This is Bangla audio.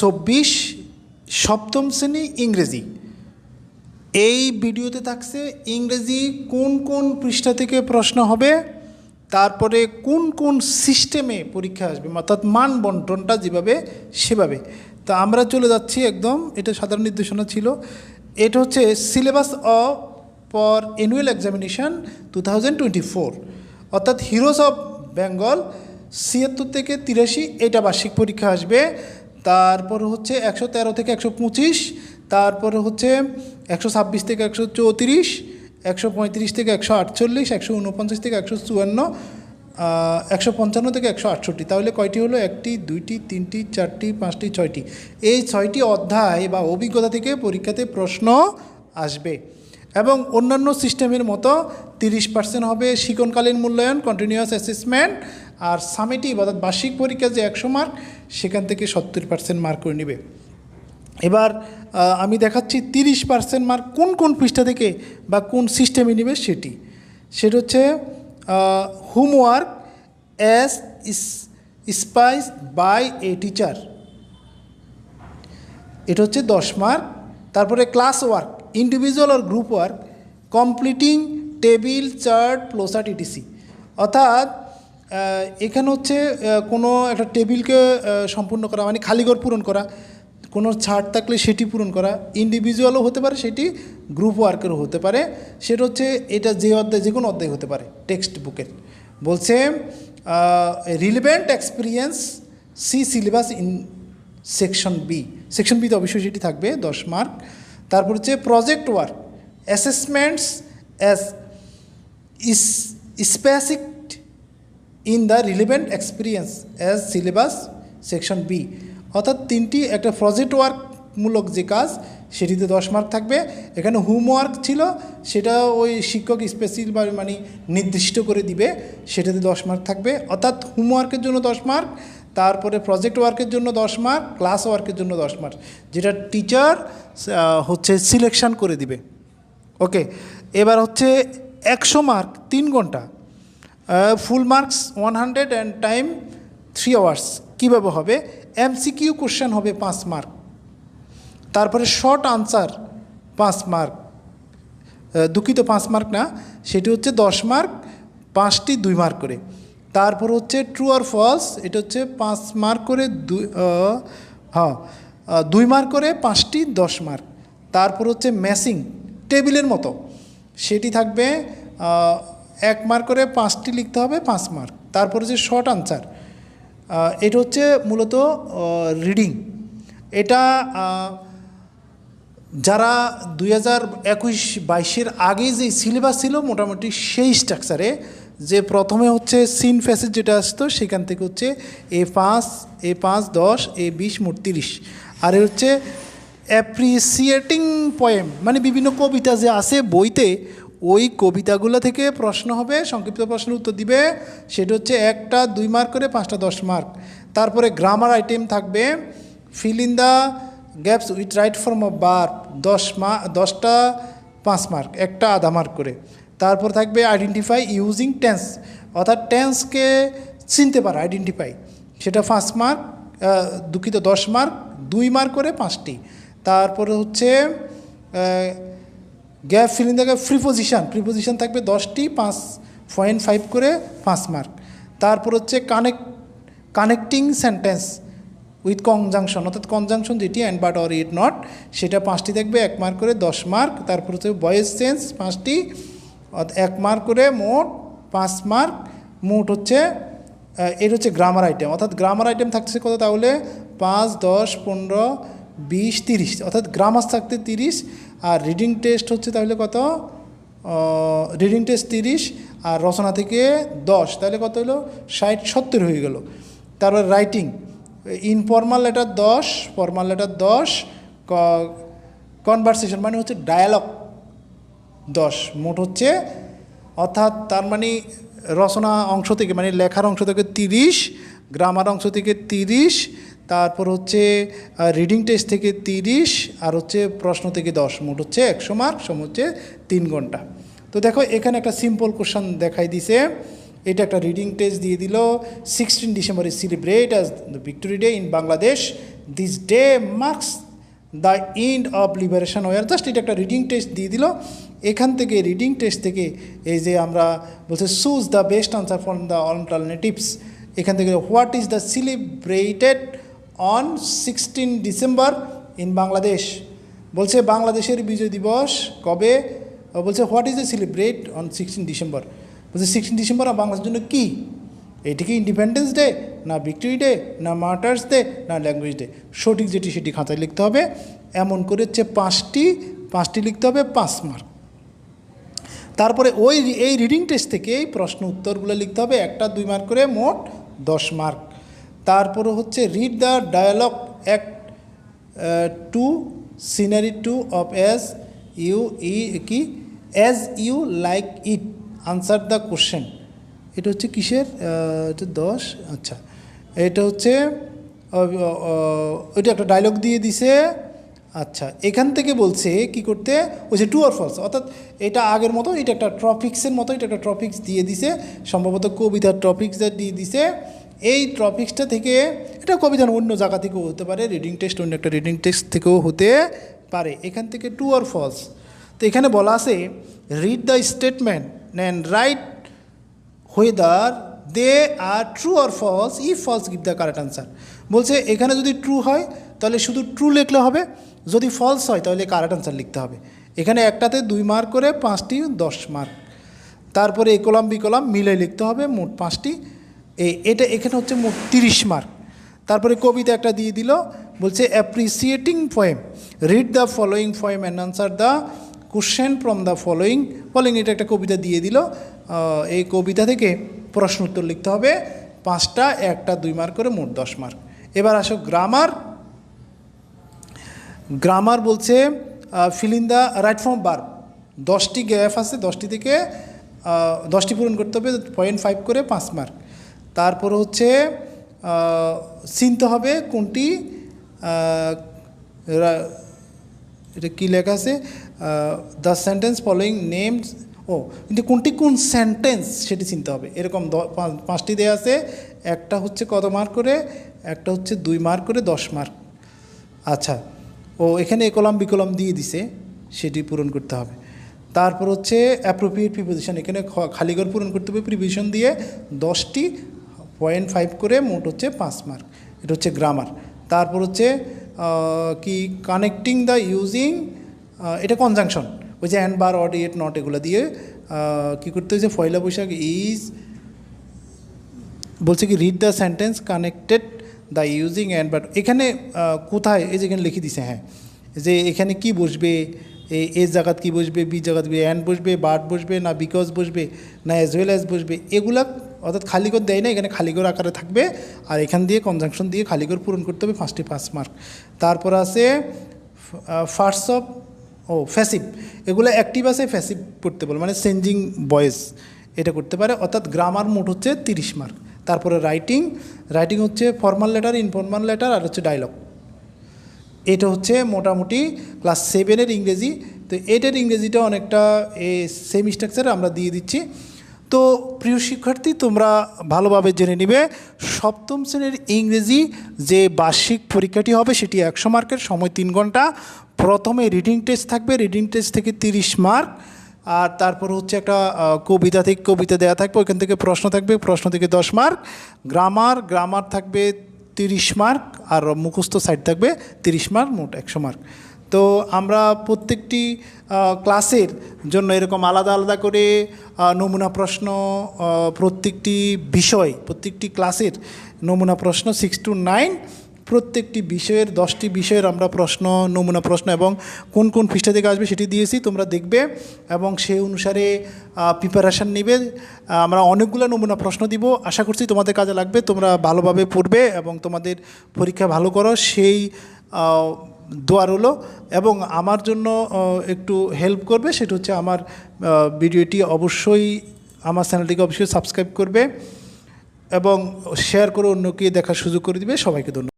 চব্বিশ সপ্তম শ্রেণি ইংরেজি। এই ভিডিওতে থাকছে ইংরেজি কোন কোন পৃষ্ঠা থেকে প্রশ্ন হবে, তারপরে কোন কোন সিস্টেমে পরীক্ষা আসবে, অর্থাৎ মান বন্টনটা যেভাবে, সেভাবে। তা আমরা চলে যাচ্ছি একদম, এটা সাধারণ নির্দেশনা ছিল। এটা হচ্ছে syllabus of for annual examination two thousand twenty four অর্থাৎ হিরোজ অফ বেঙ্গল ছিয়াত্তর থেকে তিরাশি, এটা বার্ষিক পরীক্ষা আসবে। তারপর হচ্ছে একশো তেরো থেকে একশো পঁচিশ, তারপরে হচ্ছে একশো ছাব্বিশ থেকে একশো চৌত্রিশ, একশো পঁয়ত্রিশ থেকে একশো আটচল্লিশ, একশো উনপঞ্চাশ থেকে একশো চুয়ান্ন একশো পঞ্চান্ন থেকে একশো আটষট্টি। তাহলে কয়টি হলো? একটি, দুইটি, তিনটি, চারটি, পাঁচটি, ছয়টি। এই ছয়টি অধ্যায় বা অভিজ্ঞতা থেকে পরীক্ষাতে প্রশ্ন আসবে। এবং অন্যান্য সিস্টেমের মতো তিরিশ পার্সেন্ট হবে শিকনকালীন মূল্যায়ন কন্টিনিউয়াস অ্যাসেসমেন্ট আর সামেটিভ অর্থাৎ বার্ষিক পরীক্ষা যে একশো মার্ক সেখান থেকে সত্তর পার্সেন্ট মার্ক করে নেবে। এবার আমি দেখাচ্ছি তিরিশ পার্সেন্ট মার্ক কোন কোন পৃষ্ঠা থেকে বা কোন সিস্টেমে নেবে সেটি। সেটা হচ্ছে homework as spice by a teacher এটা হচ্ছে দশ মার্ক তারপরে ক্লাস ওয়ার্ক ইন্ডিভিজুয়াল আর group work completing table chart flowchart ETC অর্থাৎ এখানে হচ্ছে কোনো একটা টেবিলকে সম্পূর্ণ করা মানে খালিঘর পূরণ করা, কোনো ছাড় থাকলে সেটি পূরণ করা ইন্ডিভিজুয়ালও হতে পারে, সেটি গ্রুপ ওয়ার্কেরও হতে পারে, সেটা হচ্ছে এটা যে অধ্যায়, যে কোনো অধ্যায় হতে পারে টেক্সট বুকের বলছে relevant experience C syllabus in section B section বিতে অবশ্যই সেটি থাকবে, দশ মার্ক তারপর হচ্ছে project work assessments as is specific in the relevant experience as syllabus section B অর্থাৎ তিনটি, একটা প্রজেক্ট ওয়ার্কমূলক যে কাজ, সেটিতে দশ মার্ক থাকবে। এখানে হোমওয়ার্ক ছিল, সেটা ওই শিক্ষক স্পেসিফিক মানে নির্দিষ্ট করে দিবে, সেটাতে দশ মার্ক থাকবে। অর্থাৎ হোমওয়ার্কের জন্য দশ মার্ক তারপরে প্রজেক্ট ওয়ার্কের জন্য দশ মার্ক ক্লাস ওয়ার্কের জন্য দশ মার্ক যেটা টিচার হচ্ছে সিলেকশন করে দিবে। ওকে এবার হচ্ছে একশো মার্ক তিন ঘণ্টা। Full marks one hundred and time three hours কীভাবে হবে? এমসিকিউ কোশ্চেন হবে পাঁচ মার্ক তারপরে শর্ট আনসার পাঁচ মার্ক দুঃখিত পাঁচ মার্ক না, সেটি হচ্ছে দশ মার্ক পাঁচটি দুই মার্ক করে। তারপর হচ্ছে ট্রু আর ফলস এটা হচ্ছে পাঁচ মার্ক করে দুই হ্যাঁ দুই মার্ক করে পাঁচটি, দশ মার্ক। তারপর হচ্ছে ম্যাসিং টেবিলের মতো। সেটি থাকবে এক মার্ক করে পাঁচটি লিখতে হবে, পাঁচ মার্ক। তারপর হচ্ছে শর্ট আনসার এটা হচ্ছে মূলত রিডিং এটা যারা দুই হাজার একুশ বাইশের আগে যে সিলেবাস ছিল, মোটামুটি সেই স্ট্রাকচারে যে প্রথমে হচ্ছে সিন ফ্যাসেজ যেটা আসতো, সেখান থেকে হচ্ছে এ পাঁচ এ পাঁচ, দশ, এ বিশ, মোট তিরিশ। আর হচ্ছে অ্যাপ্রিসিয়েটিং পয়েম মানে বিভিন্ন কবিতা যে আছে বইতে, ওই কবিতাগুলো থেকে প্রশ্ন হবে, সংক্ষিপ্ত প্রশ্নের উত্তর দিবে। সেটা হচ্ছে একটা, দুই মার্ক করে পাঁচটা, দশ মার্ক তারপরে গ্রামার আইটেম থাকবে fill in the gaps with right form of বার দশ মা, দশটা, পাঁচ মার্ক একটা আধা মার্ক করে। তারপর থাকবে আইডেন্টিফাই ইউজিং টেন্স অর্থাৎ টেন্সকে চিনতে পারা আইডেন্টিফাই সেটা পাঁচ মার্ক দুঃখিত, দশ মার্ক দুই মার্ক করে পাঁচটি। তারপরে হচ্ছে gap filling gap preposition preposition থাকবে দশটি, পাঁচ পয়েন্ট ফাইভ করে পাঁচ মার্ক তারপর হচ্ছে connect connecting sentence with conjunction অর্থাৎ কনজাংশন যেটি and but or it not সেটা পাঁচটি থাকবে, এক মার্ক করে দশ মার্ক তারপর হচ্ছে ভয়েস চেঞ্জ পাঁচটি এক মার্ক করে মোট পাঁচ মার্ক মোট হচ্ছে এর হচ্ছে গ্রামার আইটেম অর্থাৎ গ্রামার আইটেম থাকছে কত তাহলে? পাঁচ, দশ, পনেরো, বিশ, তিরিশ। অর্থাৎ গ্রামার থাকতে তিরিশ, আর রিডিং টেস্ট হচ্ছে তাহলে কত? রিডিং টেস্ট তিরিশ, আর রচনা থেকে দশ। তাহলে কত হলো? ষাট, সত্তর হয়ে গেল। তারপর রাইটিং ইনফর্মাল লেটার দশ ফর্মাল লেটার দশ কনভারসেশন মানে হচ্ছে ডায়ালগ দশ। মোট হচ্ছে, অর্থাৎ তার মানে রচনা অংশ থেকে মানে লেখার অংশ থেকে তিরিশ, গ্রামার অংশ থেকে তিরিশ, তারপর হচ্ছে রিডিং টেস্ট থেকে তিরিশ, আর হচ্ছে প্রশ্ন থেকে দশ। মোট হচ্ছে একশো মার্ক সম হচ্ছে তিন ঘণ্টা। তো দেখো, এখানে একটা সিম্পল কোশ্চেন দেখাই দিছে। এটা একটা রিডিং টেস্ট দিয়ে দিল। Sixteen December celebrate as the victory day in Bangladesh this day marks the end of liberation war just এটা একটা রিডিং টেস্ট দিয়ে দিল। এখান থেকে রিডিং টেস্ট থেকে এই যে আমরা বলছে choose the best answer for the alternatives এখান থেকে what is the celebrated on sixteen December in Bangladesh বলছে বাংলাদেশের বিজয় দিবস কবে? বলছে what is the celebrate on sixteen December বলছে সিক্সটিন ডিসেম্বর বাংলাদেশের জন্য কী? এটি কি ইন্ডিপেন্ডেন্স ডে না ভিক্টরি ডে না মার্টার্স ডে না ল্যাঙ্গুয়েজ ডে সঠিক যেটি সেটি খাতায় লিখতে হবে। এমন করে হচ্ছে পাঁচটি পাঁচটি লিখতে হবে, পাঁচ মার্ক তারপরে ওই এই রিডিং টেস্ট থেকে এই প্রশ্ন উত্তরগুলো লিখতে হবে, একটা, দুই মার্ক করে, মোট দশ মার্ক তারপরে হচ্ছে read the dialogue act two scenery two of S U E কি? As you like it answer the question এটা হচ্ছে কিসের? এটা দশ আচ্ছা। এটা হচ্ছে ওইটা একটা ডায়লগ দিয়ে দিছে। আচ্ছা এখান থেকে বলছে কি করতে? ওই যে টু আর ফলস অর্থাৎ এটা আগের মতো, এটা একটা ট্রপিক্সের মতো, এটা একটা ট্রপিক্স দিয়ে দিছে, সম্ভবত কবিতার ট্রপিক্সটা দিয়ে দিছে। এই ট্রপিক্সটা থেকে, এটা কবিতা অন্য জায়গা থেকেও হতে পারে রিডিং টেস্ট অন্য একটা রিডিং টেস্ট থেকেও হতে পারে। এখান থেকে টু আর ফলস তো এখানে বলা আছে read the statement and write whether they are true or false if false give the correct answer বলছে, এখানে যদি ট্রু হয়, তাহলে শুধু ট্রু লিখলে হবে যদি ফলস হয়, তাহলে কারেক্ট আনসার লিখতে হবে। এখানে একটাতে দুই মার্ক করে পাঁচটি দশ মার্ক তারপরে এ কলাম বি কলাম মিলে লিখতে হবে মোট পাঁচটি। এটা এখানে হচ্ছে মোট তিরিশ মার্ক তারপরে কবিতা একটা দিয়ে দিল, বলছে appreciating poem read the following poem and answer the question from the following following এটা একটা কবিতা দিয়ে দিল। এই কবিতা থেকে প্রশ্ন উত্তর লিখতে হবে, পাঁচটা, একটা, দুই মার্ক করে মোট দশ মার্ক এবার আসো গ্রামার গ্রামার বলছে ফিল দ্য রাইট ফর্ম বার দশটি গ্যাপ আছে, দশটি থেকে দশটি পূরণ করতে হবে পয়েন্ট ফাইভ করে পাঁচ মার্ক তারপর হচ্ছে চিনতে হবে কোনটি এটা কী লেখা আছে? দ্য সেন্টেন্স ফলোয়িং নেমস ও, কিন্তু কোনটি কোন সেন্টেন্স সেটি চিনতে হবে। এরকম পাঁচটি দেওয়া আছে, একটা হচ্ছে কত মার্ক করে, একটা হচ্ছে দুই মার্ক করে দশ মার্ক আচ্ছা ও এখানে এ বিকলম দিয়ে দিছে, সেটি পূরণ করতে হবে। তারপর হচ্ছে অ্যাপ্রোপ্রিয়েট প্রিপোজিশন এখানে খালিঘর পূরণ করতে হবে প্রিপোজিশন দিয়ে দশটি পয়েন্ট ফাইভ করে মোট হচ্ছে পাঁচ মার্ক এটা হচ্ছে গ্রামার তারপর হচ্ছে কি কানেক্টিং দ্য ইউজিং এটা কনজাংশন ওই যে and but or it not এগুলো দিয়ে কি করতে হয়েছে? পয়লা বৈশাখ ইজ বলছে কি read the sentence connected the using and but এখানে কোথায়, এই যে এখানে লিখে দিছে হ্যাঁ যে এখানে কি বসবে, এ জায়গাত কি বসবে, বি জায়গাত বি অ্যান্ড বসবে, বাট বসবে, না বিকজ বসবে, না অ্যাজ ওয়েল অ্যাজ বসবে, এগুলা অর্থাৎ খালিগর দেয় না, এখানে খালিগর আকারে থাকবে, আর এখান দিয়ে কনজাংশন দিয়ে খালিগর পূরণ করতে হবে ফার্স্টে ফার্স্ট মার্ক তারপর আছে ফার্স্ট অফ ও ফ্যাসিভ এগুলো অ্যাক্টিভ আছে ফ্যাসিভ করতে বলে মানে চেঞ্জিং ভয়েস এটা করতে পারে, অর্থাৎ গ্রামার মোট হচ্ছে তিরিশ মার্ক তারপরে রাইটিং রাইটিং হচ্ছে ফর্মাল লেটার ইনফর্মাল লেটার আর হচ্ছে ডায়লগ এটা হচ্ছে মোটামুটি ক্লাস সেভেনের ইংরেজি। তো এটার ইংরেজিটা অনেকটা এ সেম স্ট্রাকচারে আমরা দিয়ে দিচ্ছি। তো প্রিয় শিক্ষার্থী, তোমরা ভালোভাবে জেনে নিবে, সপ্তম শ্রেণির ইংরেজি যে বার্ষিক পরীক্ষাটি হবে সেটি একশো মার্কের সময় তিন ঘণ্টা। প্রথমে রিডিং টেস্ট থাকবে রিডিং টেস্ট থেকে তিরিশ মার্ক আর তারপর হচ্ছে একটা কবিতা থেকে কবিতা দেওয়া থাকবে, ওইখান থেকে প্রশ্ন থাকবে, প্রশ্ন থেকে দশ মার্ক। গ্রামার গ্রামার থাকবে তিরিশ মার্ক আর মুখস্থ সাইড থাকবে তিরিশ মার্ক, মোট একশো মার্ক। তো আমরা প্রত্যেকটি ক্লাসের জন্য এরকম আলাদা আলাদা করে নমুনা প্রশ্ন প্রত্যেকটি বিষয়, প্রত্যেকটি ক্লাসের নমুনা প্রশ্ন সিক্স টু নাইন প্রত্যেকটি বিষয়ের দশটি বিষয়ের আমরা প্রশ্ন নমুনা প্রশ্ন এবং কোন কোন পৃষ্ঠা থেকে আসবে সেটি দিয়েছি তোমরা দেখবে এবং সেই অনুসারে প্রিপারেশান নেবে। আমরা অনেকগুলো নমুনা প্রশ্ন দিব। আশা করছি তোমাদের কাজে লাগবে তোমরা ভালোভাবে পড়বে এবং তোমাদের পরীক্ষা ভালো করো। সেই আহ, হলো এবং আমার জন্য একটু হেল্প করবে। সেটা হচ্ছে আমার ভিডিওটি অবশ্যই আমার চ্যানেলটিকে অবশ্যই সাবস্ক্রাইব করবে এবং শেয়ার করে অন্যকে দেখার সুযোগ করে দিবে। সবাইকে ধন্যবাদ।